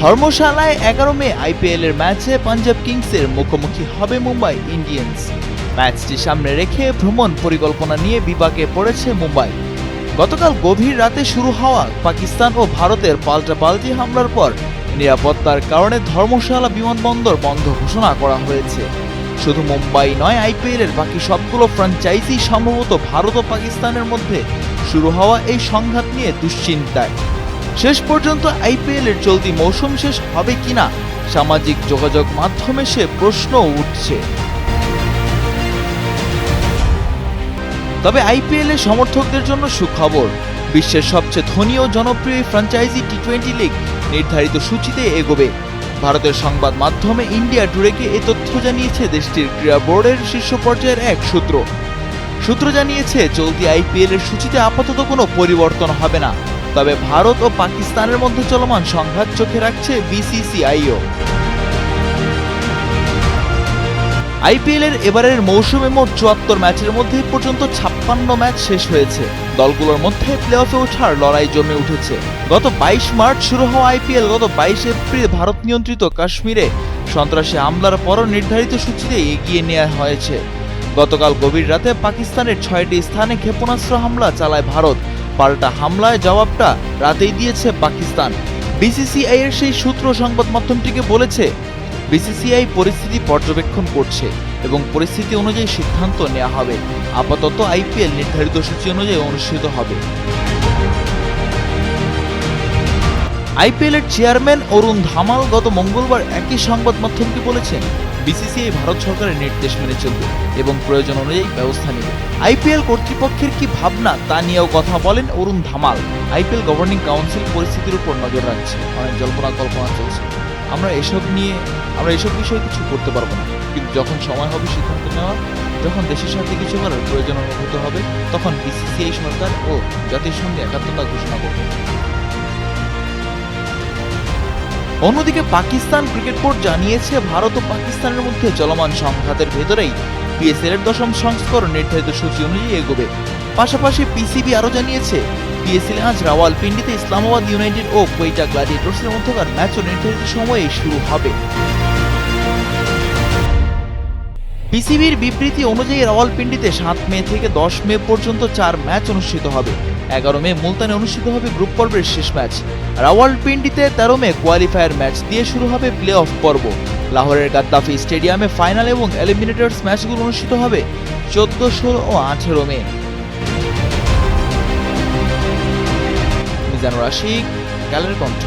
ধর্মশালায় এগারো মে আইপিএল এর ম্যাচে পাঞ্জাব কিংসের মুখোমুখি হবে মুম্বাই ইন্ডিয়ান্স। ম্যাচটি সামনে রেখে ভ্রমণ পরিকল্পনা নিয়ে বিপাকে পড়েছে মুম্বাই। গতকাল গভীর রাতে শুরু হওয়া পাকিস্তান ও ভারতের পাল্টাপাল্টি হামলার পর নিরাপত্তার কারণে ধর্মশালা বিমানবন্দর বন্ধ ঘোষণা করা হয়েছে। শুধু মুম্বাই নয় আইপিএল এর বাকি সবগুলো ফ্র্যাঞ্চাইজি সম্ভবত ভারত ও পাকিস্তানের মধ্যে শুরু হওয়া এই সংঘাত নিয়ে দুশ্চিন্তায়। শেষ পর্যন্ত আইপিএল এর চলতি মৌসুম শেষ হবে কিনা? সামাজিক যোগাযোগ মাধ্যমে সে প্রশ্ন উঠছে। তবে আইপিএল এর সমর্থকদের জন্য সুখবর, বিশ্বের সবচেয়ে ধনী ও জনপ্রিয় ফ্র্যাঞ্চাইজি টি টোয়েন্টি লিগ নির্ধারিত সূচিতে এগোবে। ভারতের সংবাদ মাধ্যমে ইন্ডিয়া টুডেকে এ তথ্য জানিয়েছে দেশটির ক্রীড়া বোর্ডের শীর্ষ পর্যায়ের এক সূত্র। সূত্র জানিয়েছে, চলতি আইপিএল এর সূচিতে আপাতত কোনো পরিবর্তন হবে না। তবে ভারত ও পাকিস্তানের মধ্যে চলমান সংঘাত চোখে রাখছে বিসিসিআইও। আইপিএল এর এবারের মৌসুমে মোট চুয়াত্তর ম্যাচের মধ্যে পর্যন্ত ছাপ্পান্ন ম্যাচ শেষ হয়েছে। দলগুলোর মধ্যে প্লে অফে ওঠার লড়াই জমে উঠেছে। গত বাইশ মার্চ শুরু হওয়া আইপিএল গত বাইশ এপ্রিল ভারত নিয়ন্ত্রিত কাশ্মীরে। সন্ত্রাসী হামলার পরও নির্ধারিত সূচিতে এগিয়ে নেওয়া হয়েছে। গতকাল গভীর রাতে পাকিস্তানের ছয়টি স্থানে ক্ষেপণাস্ত্র হামলা চালায় ভারত। পাল্টা হামলায় জবাবটা রাতেই দিয়েছে পাকিস্তান। বিসিসিআই এর সেই সূত্র সংবাদ মাধ্যমটিকে বলেছে, বিসিসিআই পরিস্থিতি পর্যবেক্ষণ করছে এবং পরিস্থিতি অনুযায়ী সিদ্ধান্ত নেওয়া হবে। আপাতত আইপিএল নির্ধারিত সূচি অনুযায়ী অনুষ্ঠিত হবে। আইপিএল এর চেয়ারম্যান অরুণ ধামাল গত মঙ্গলবার একই সংবাদ মাধ্যমকে বলেছেন বিসিসিআই ভারত সরকারের নির্দেশ মেনে চলবে এবং প্রয়োজন অনুযায়ী ব্যবস্থা নেবে। আইপিএল কর্তৃপক্ষের কি ভাবনা তা নিয়েও কথা বলেন Arun Dhumal. IPL governing council পরিস্থিতির উপর নজর রাখছে। অনেক জল্পনা কল্পনা চলছে। আমরা এসব নিয়ে, আমরা এসব বিষয়ে কিছু করতে পারব না। কিন্তু যখন সময় হবে সিদ্ধান্ত নেওয়ার, যখন দেশের সাথে কিছু করার প্রয়োজন অনুভূত হবে, তখন বিসিসিআই সরকার ও জাতিসংঘে একাত্মতা ঘোষণা করবে। অন্যদিকে পাকিস্তান ক্রিকেট বোর্ড জানিয়েছে ভারত ও পাকিস্তানের মধ্যে চলমান সংঘাতের ভেতরেই পিএসএল এর দশম সংস্করণ নির্ধারিত সূচি অনুযায়ী এগোবে। পাশাপাশি পিসিবি আরও জানিয়েছে, পিএসএল আজ রাওয়ালপিন্ডিতে ইসলামাবাদ ইউনাইটেড ও কোয়েটা গ্লাডিয়েটর্সের মধ্যকার ম্যাচও নির্ধারিত সময়ে শুরু হবে। পিসিবির বিবৃতি অনুযায়ী রাওয়ালপিন্ডিতে সাত মে থেকে দশ মে পর্যন্ত চার ম্যাচ অনুষ্ঠিত হবে। এগারো মে মুলতানে অনুষ্ঠিত হবে গ্রুপ পর্বের শেষ ম্যাচ। রাওয়াল পিন্ডিতে তেরো মে কোয়ালিফায়ার ম্যাচ দিয়ে শুরু হবে প্লে অফ পর্ব। লাহোরের গাদ্দাফি স্টেডিয়ামে ফাইনাল এবং এলিমিনেটর্স ম্যাচগুলো অনুষ্ঠিত হবে চোদ্দ, ষোলো ও আঠেরো মে। মিজানুর আশিক কালের কণ্ঠ